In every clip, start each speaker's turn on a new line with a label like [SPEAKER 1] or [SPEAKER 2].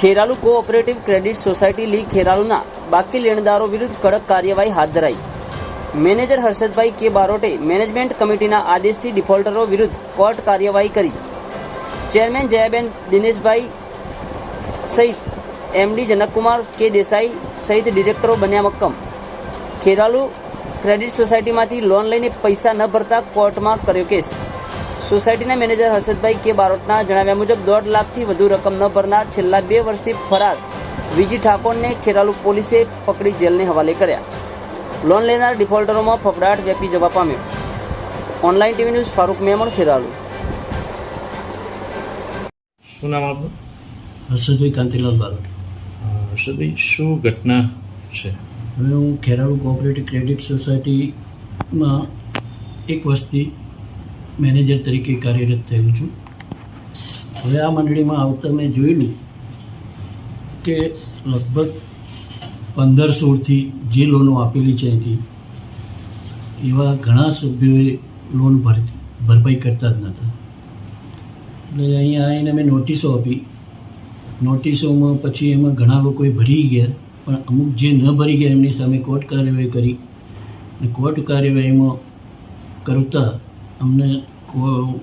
[SPEAKER 1] Kheralu cooperative credit society લીગ ખેરાલુના બાકી લેણદારો વિરુદ્ધ કડક કાર્યવાહી હાથ ધરાઈ. મેનેજર હર્ષદભાઈ કે બારોટે મેનેજમેન્ટ કમિટીના આદેશથી ડિફોલ્ટરો વિરુદ્ધ કોર્ટ કાર્યવાહી કરી. ચેરમેન જયાબેન દિનેશભાઈ સહિત એમડી જનકકુમાર કે દેસાઈ સહિત ડિરેક્ટરો બન્યા મક્કમ. ખેરાલુ ક્રેડિટ સોસાયટીમાંથી લોન લઈને પૈસા ન ભરતા કોર્ટમાં કર્યો કેસ. સોસાયટીના મેનેજર હર્ષદભાઈ કે બારોટના જણાવ્યા મુજબ દોઢ લાખથી વધુ રકમ ન ભરનાર છેલ્લા બે વર્ષથી ફરાર વિજી ઠાકોરને ખેરાલુ પોલીસે પકડી જેલને હવાલે કર્યા. લોન લેનાર ડિફોલ્ટરોમાં ફફડાટ વ્યાપી જવા પામ્યો. Online TV news Farooq Memon Kheralu.
[SPEAKER 2] શું નામ આપનું?
[SPEAKER 3] હર્ષદભાઈ કાંતિલાલ બારોટ.
[SPEAKER 2] હર્ષદભાઈ શું ઘટના છે?
[SPEAKER 3] હવે હું ખેરાલુ કોઓપરેટિવ ક્રેડિટ સોસાયટીમાં એક વર્ષથી મેનેજર તરીકે કાર્યરત થયેલું છું. હવે આ મંડળીમાં આવતા મેં જોયેલું કે લગભગ પંદર સોળથી જે લોનો આપેલી છે અહીંથી, એવા ઘણા સભ્યોએ લોન ભર, ભરપાઈ કરતા જ નહોતા. એટલે અહીંયા આવીને મેં નોટિસો આપી. નોટિસોમાં પછી એમાં ઘણા લોકોએ ભરી ગયા, પણ અમુક જે ન ભરી ગયા એમની સામે કોર્ટ કાર્યવાહી કરી. અને કોર્ટ કાર્યવાહીમાં કરતા અમને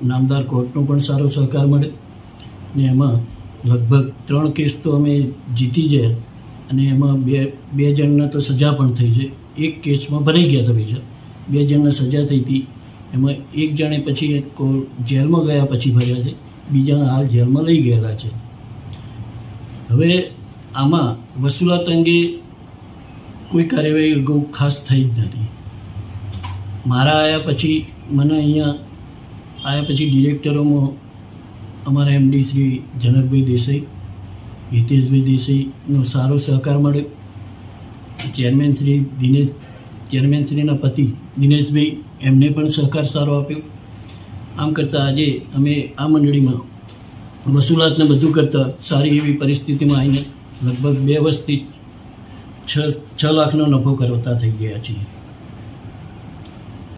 [SPEAKER 3] નામદાર કોર્ટનો પણ સારો સહકાર મળે. ને એમાં લગભગ ત્રણ કેસ તો અમે જીતી ગયા અને એમાં બે બે જણને તો સજા પણ થઈ છે. એક કેસમાં ભરાઈ ગયા હતા પૈસા બે જણને સજા થઈ હતી. એમાં એક જણે પછી જેલમાં ગયા પછી ભર્યા છે. બીજા હાલ જેલમાં લઈ ગયેલા છે. હવે આમાં વસૂલાત અંગે કોઈ કાર્યવાહી ખાસ થઈ જ નથી. મારા આવ્યા પછી મને અહીંયા આવ્યા પછી ડિરેક્ટરોમાં અમારા એમડી શ્રી જનકભાઈ દેસાઈ, હિતેશભાઈ દેસાઈનો સારો સહકાર મળ્યો ચેરમેન શ્રી દિનેશ, ચેરમેન શ્રીના પતિ દિનેશભાઈ એમને પણ સહકાર સારો આપ્યો. આમ કરતાં આજે અમે આ મંડળીમાં વસૂલાતને બધું કરતાં સારી એવી પરિસ્થિતિમાં આવીને લગભગ બે વર્ષથી છ છ લાખનો નફો કરતા થઈ ગયા છીએ.